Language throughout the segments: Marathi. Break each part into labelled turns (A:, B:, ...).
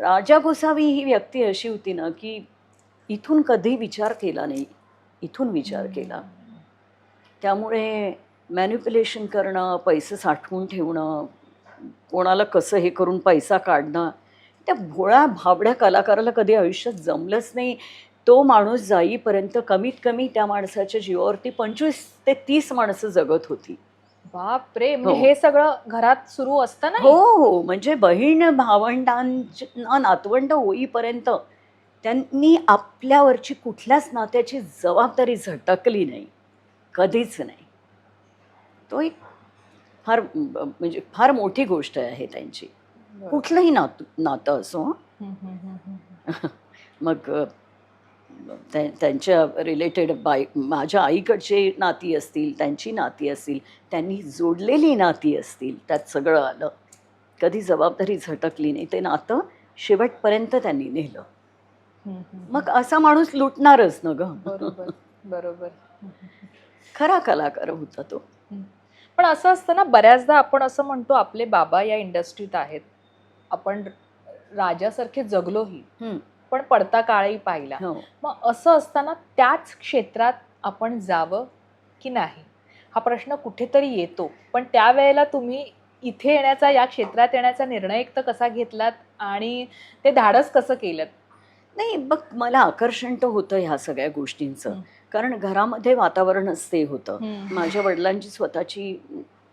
A: राजा गोसावी ही व्यक्ती अशी होती ना की इथून कधी विचार केला नाही. इथून विचार केला. त्यामुळे मॅन्युप्युलेशन करणं पैसे साठवून ठेवणं कोणाला कसं हे करून पैसा काढणं त्या भोळ्या भाबड्या कलाकाराला कधी आयुष्यात जमलंच नाही. तो माणूस जाईपर्यंत कमीत कमी त्या माणसाच्या जीवावरती पंचवीस ते तीस माणसं जगत होती.
B: बाप रे म्हणजे
A: हो.
B: हे सगळं घरात सुरू असतं ना
A: हो हो. म्हणजे बहीण भावंडांना नातवंड होईपर्यंत त्यांनी आपल्यावरची कुठल्याच नात्याची जबाबदारी झटकली नाही. कधीच नाही. तो एक फार म्हणजे फार मोठी गोष्ट आहे त्यांची. कुठलंही नात नातं असो हं. मग त्यांच्या रिलेटेड बाई माझ्या आईकडचे नाती असतील त्यांची नाती असतील त्यांनी जोडलेली नाती असतील त्यात सगळं आलं. कधी जबाबदारी झटकली नाही ते नातं शेवटपर्यंत त्यांनी नेलं. मग असा माणूस लुटणारच ना ग.
B: बरोबर बरोबर.
A: खरा कलाकार होता तो.
B: पण असं असतं ना बऱ्याचदा आपण असं म्हणतो आपले बाबा या इंडस्ट्रीत आहेत. आपण राजासारखे जगलोही. पण पडता काळही पाहिला.
A: हो.
B: मग असं असताना त्याच क्षेत्रात आपण जावं की नाही? हा प्रश्न कुठेतरी येतो. पण त्यावेळेला तुम्ही इथे येण्याचा या क्षेत्रात येण्याचा निर्णय एक तर कसा घेतलात आणि ते धाडस कसं केलं
A: नाही बघ मला आकर्षण तर होतं ह्या सगळ्या गोष्टींचं. कारण घरामध्ये वातावरणच ते होतं. माझ्या वडिलांची स्वतःची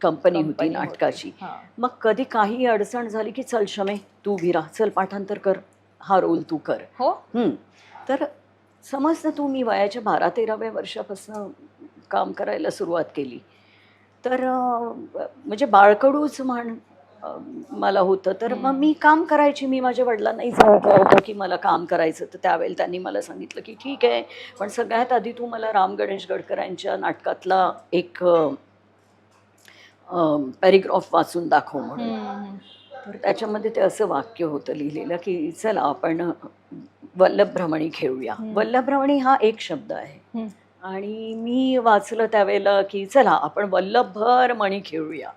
A: कंपनी होती. नाटकाची. मग कधी काही अडचण झाली की चल शमे तू उभी राहा चल पाठांतर कर. हा रोल तू कर.
B: हो.
A: तर समज ना तू मी वयाच्या बारा तेराव्या वर्षापासून काम करायला सुरुवात केली. तर म्हणजे बाळकडूच म्हण मला होतं. तर मग. मी काम करायची. मी माझ्या वडिलांनाही सांगितलं होतं की मला काम करायचं. तर त्यावेळेला त्यांनी मला सांगितलं की ठीक आहे. पण सगळ्यात आधी तू मला राम गणेश गडकरांच्या नाटकातला एक पॅरिग्राफ वाचून दाखव म्हणून. तर त्याच्यामध्ये ते असं वाक्य होतं लिहिलेलं की चला आपण वल्लभभ्रमणी खेळूया
B: हं.
A: वल्लभभ्रमणी हा एक शब्द आहे.
B: हं.
A: आणि मी वाचलं त्यावेळेला की चला आपण वल्लभभर मणी खेळूया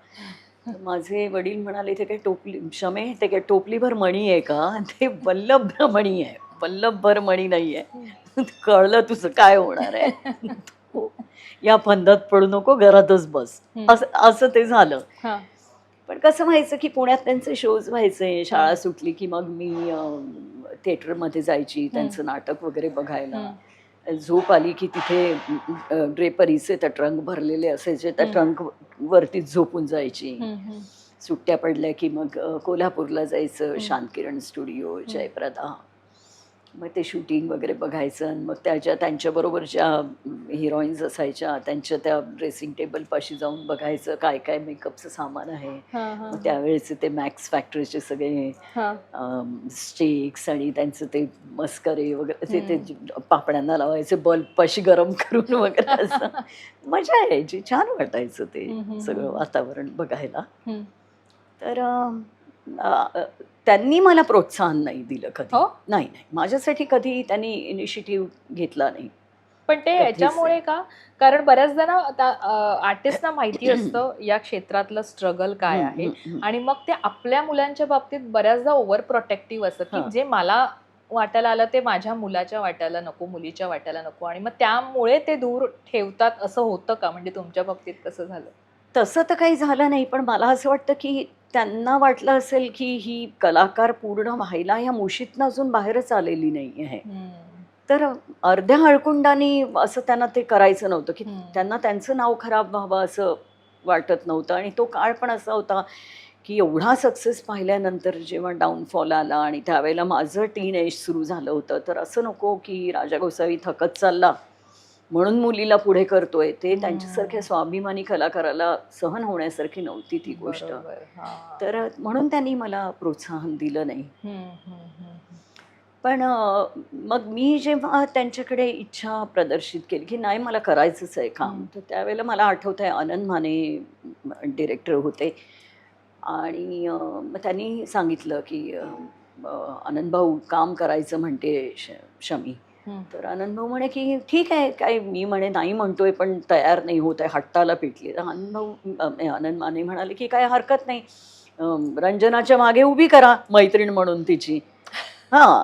A: माझे वडील म्हणाले ते काय टोपली शमे ते काय टोपलीभर मणी आहे का? ते वल्लभभ्र मणी आहे. वल्लभभर मणी नाही आहे. कळलं तुझं काय होणार आहे? तू या फंदात पडू नको घरातच बस.
B: हं.
A: असं असं ते झालं.
B: हां.
A: पण कसं व्हायचं की पुण्यात त्यांचे शोज व्हायचे शाळा सुटली की मग मी थिएटरमध्ये जायची त्यांचं नाटक वगैरे बघायला. झोप आली की तिथे ड्रेपरीचे त्या ट्रंक भरलेले असायचे त्या. ट्रंक वरतीच झोपून जायची. सुट्ट्या पडल्या की मग कोल्हापूरला जायचं. शांतकिरण स्टुडिओ जयप्रदा मग ते शूटिंग वगैरे बघायचं आणि मग त्याच्या त्यांच्याबरोबर ज्या हिरोईन्स असायच्या त्यांच्या त्या ड्रेसिंग टेबलपाशी जाऊन बघायचं काय काय मेकअपचं सामान आहे त्यावेळेचे ते मॅक्स फॅक्टरीचे सगळे
B: हां.
A: स्टेक्स आणि त्यांचं ते मस्करे वगैरे ते पापड्यांना लावायचे बल्ब पाशी गरम करून वगैरे असं मजा यायची छान वाटायचं ते सगळं. वातावरण बघायला. तर त्यांनी मला प्रोत्साहन नाही दिलं कधी.
B: हो?
A: नाही नाही. माझ्यासाठी कधी त्यांनी इनिशिएटिव्ह घेतला नाही.
B: पण ते याच्यामुळे का? कारण बऱ्याचदा ना आता आर्टिस्टना माहिती असतं या क्षेत्रातलं स्ट्रगल काय आहे. आणि मग ते आपल्या मुलांच्या बाबतीत बऱ्याचदा ओव्हर प्रोटेक्टिव्ह असतं की. जे मला वाटायला आलं ते माझ्या मुलाच्या वाट्याला नको मुलीच्या वाट्याला नको. आणि मग त्यामुळे ते दूर ठेवतात असं होतं का? म्हणजे तुमच्या बाबतीत कसं झालं?
A: तसं तर काही झालं नाही पण मला असं वाटतं की त्यांना वाटलं असेल की ही कलाकार पूर्ण व्हायला या मुशीतनं अजून बाहेरच आलेली नाही आहे तर अर्ध्या हळकुंडानी असं त्यांना ते करायचं नव्हतं की. त्यांना त्यांचं नाव खराब व्हावं असं वाटत नव्हतं आणि तो काळ पण असा होता की एवढा सक्सेस पाहिल्यानंतर जेव्हा डाऊनफॉल आला आणि त्यावेळेला माझं टीन एज सुरू झालं होतं तर असं नको की राजा गोसावी थकत चालला. म्हणून मुलीला पुढे करतोय ते. त्यांच्यासारख्या स्वाभिमानी कलाकाराला सहन होण्यासारखी नव्हती ती गोष्ट. तर म्हणून त्यांनी मला प्रोत्साहन दिलं नाही. पण मग मी जेव्हा त्यांच्याकडे इच्छा प्रदर्शित केली की नाही मला करायचंच आहे काम. तर त्यावेळेला मला आठवत आहे आनंद माने डिरेक्टर होते आणि मग त्यांनी सांगितलं की आनंद भाऊ काम करायचं म्हणते श शमी. तर आनंद भाऊ म्हणे की ठीक आहे काय मी म्हणे नाही म्हणतोय पण तयार नाही होत आहे हट्टाला पेटली. तर आनंद भाऊ अं, आनंद माने म्हणाले की काय हरकत नाही. रंजनाच्या मागे उभी करा मैत्रीण म्हणून तिची. हा.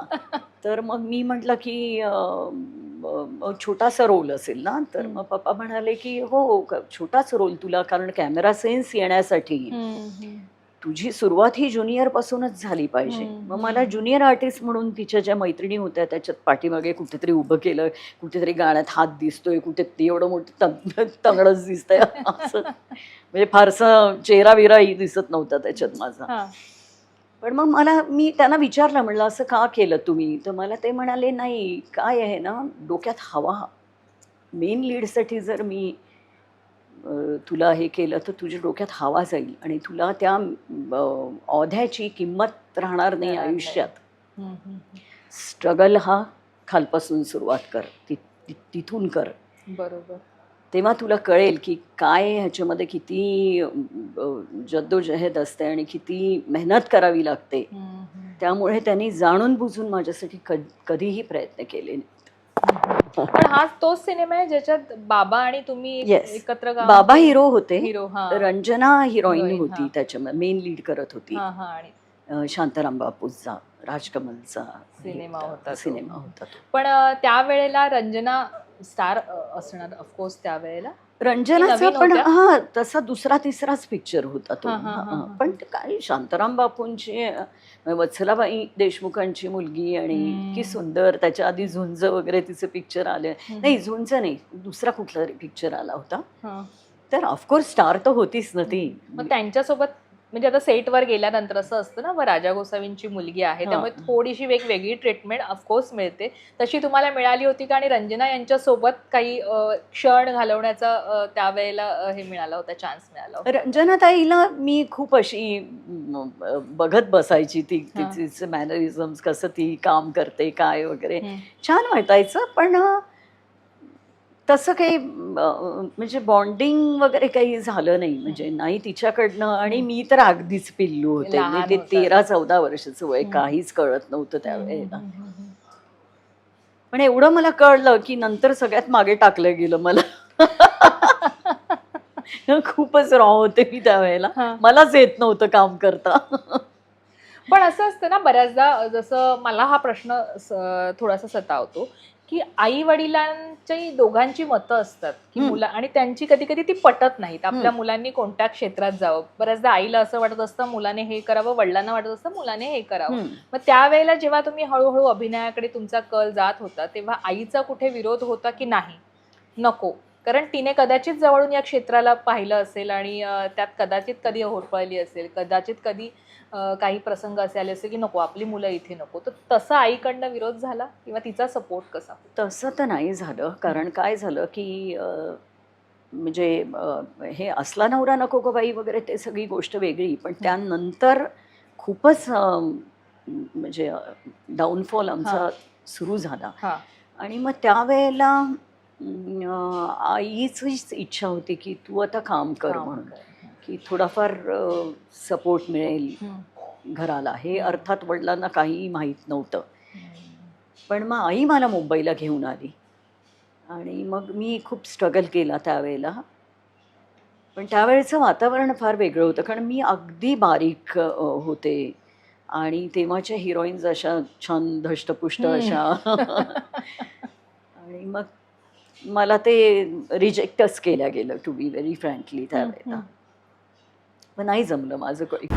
A: तर मग मी म्हटलं की छोटासा रोल असेल ना तर. मग पप्पा म्हणाले की हो छोटाच रोल तुला कारण कॅमेरा सेन्स येण्यासाठी. तुझी सुरुवात ही ज्युनियर पासूनच झाली पाहिजे. मग मला ज्युनियर आर्टिस्ट म्हणून तिच्या ज्या मैत्रिणी होत्या त्याच्यात पाठीमागे कुठेतरी उभं केलं कुठेतरी गाण्यात हात दिसतोय कुठे ते एवढं मोठं तंग तंगडच दिसतंय. असं. म्हणजे फारसा चेहरा बिराही दिसत नव्हता त्याच्यात माझा. पण मग मला मी त्यांना विचारलं म्हणलं असं का केलं तुम्ही? तर मला ते म्हणाले नाही काय आहे ना डोक्यात हवा. मेन लीडसाठी जर मी तुला हे केलं तर तुझ्या डोक्यात हवा जाईल आणि तुला त्या औध्याची किंमत राहणार नाही. आयुष्यात स्ट्रगल हा खालपासून सुरुवात कर ति- तिथून कर.
B: बरोबर
A: तेव्हा तुला कळेल की काय ह्याच्यामध्ये किती जद्दोजहद असते आणि किती मेहनत करावी लागते. त्यामुळे त्यांनी जाणून बुजून माझ्यासाठी कध- कधीही प्रयत्न केले.
B: पण हा तोच सिनेमा आहे ज्याच्यात बाबा आणि तुम्ही
A: Yes.
B: एकत्र
A: बाबा हिरो होते
B: हिरो हा
A: रंजना हिरोईन
B: Heroine,
A: होती
B: हा.
A: त्याच्यामध्ये मेन लीड करत होती
B: हा हा आणि
A: अं, शांताराम बापूचा राजकमलचा
B: सिनेमा होता तो.
A: सिनेमा होता तो.
B: पण अं, त्यावेळेला रंजना स्टार असणार ऑफकोर्स त्यावेळेला
A: रंजनाचा पण? हा तसा दुसरा तिसराच पिक्चर होता तो. पण काय शांताराम बापूंची वत्सलाबाई देशमुखांची मुलगी आणि. इतकी सुंदर त्याच्या आधी झुंज वगैरे तिचे पिक्चर आले नाही झुंज नाही दुसरा कुठला पिक्चर आला होता. तर ऑफकोर्स स्टार तर होतीच ना ती
B: मग त्यांच्यासोबत म्हणजे आता सेटवर गेल्यानंतर असं असतं ना व राजा गोसावींची मुलगी आहे. त्यामुळे थोडीशी वेगवेगळी ट्रीटमेंट ऑफकोर्स मिळते तशी तुम्हाला मिळाली होती का आणि रंजना यांच्यासोबत काही क्षण घालवण्याचा त्यावेळेला हे मिळाला होता चान्स मिळाला होता
A: रंजनाताईला मी खूप अशी बघत बसायची ती. तिचे मॅनरिझम्स कसं ती काम करते काय वगैरे. छान वाटायचं पण तसं काही म्हणजे बॉन्डिंग वगैरे काही झालं नाही म्हणजे नाही तिच्याकडनं आणि मी तर अगदीच पिल्लू होते म्हणजे ते. तेरा चौदा वर्षाचं वय. काहीच कळत नव्हतं त्यावेळेला. पण एवढं मला कळलं की नंतर सगळ्यात मागे टाकलं गेलं मला खूपच रॉ होते मी त्यावेळेला. मलाच येत नव्हतं काम करता
B: पण असं असतं ना बऱ्याचदा जसं मला हा प्रश्न थोडासा सतावतो की आई वडिलांची दोघांची मतं असतात की. मुला आणि त्यांची कधी कधी ती पटत नाहीत आपल्या. मुलांनी कोणत्या क्षेत्रात जावं बऱ्याचदा आईला असं वाटत असतं मुलाने हे करावं वडिलांना वाटत असतं मुलाने हे करावं. मग त्यावेळेला जेव्हा तुम्ही हळूहळू अभिनयाकडे तुमचा कल जात होता तेव्हा आईचा कुठे विरोध होता की नाही नको कारण तिने कदाचित जवळून या क्षेत्राला पाहिलं असेल आणि त्यात कदाचित कधी होरपळली असेल कदाचित कधी काही प्रसंग असे आले असेल की नको आपली मुलं इथे नको. तर तसा आईकडनं विरोध झाला किंवा तिचा सपोर्ट कसा?
A: तसं तर नाही झालं. कारण काय झालं की म्हणजे हे असला नवरा नको गो बाई वगैरे ते सगळी गोष्ट वेगळी. पण त्यानंतर खूपच म्हणजे डाऊनफॉल आमचा. सुरू झाला. आणि मग त्यावेळेला अ, आईचीच इच्छा होती की तू आता काम कर म्हणून. की थोडाफार सपोर्ट मिळेल. घराला. हे अर्थात वडिलांना काहीही माहीत नव्हतं. पण मग आई मला मुंबईला घेऊन आली. आणि मग मी खूप स्ट्रगल केला त्यावेळेला. पण त्यावेळेचं वातावरण फार वेगळं होतं. कारण मी अगदी बारीक होते. आणि तेव्हाच्या हिरोईन्स अशा छान धष्टपुष्ट. अशा. आणि मग मला ते रिजेक्टच केल्या गेलं टू बी व्हेरी फ्रँकली त्यावेळेला. मग नाही जमलं माझं काही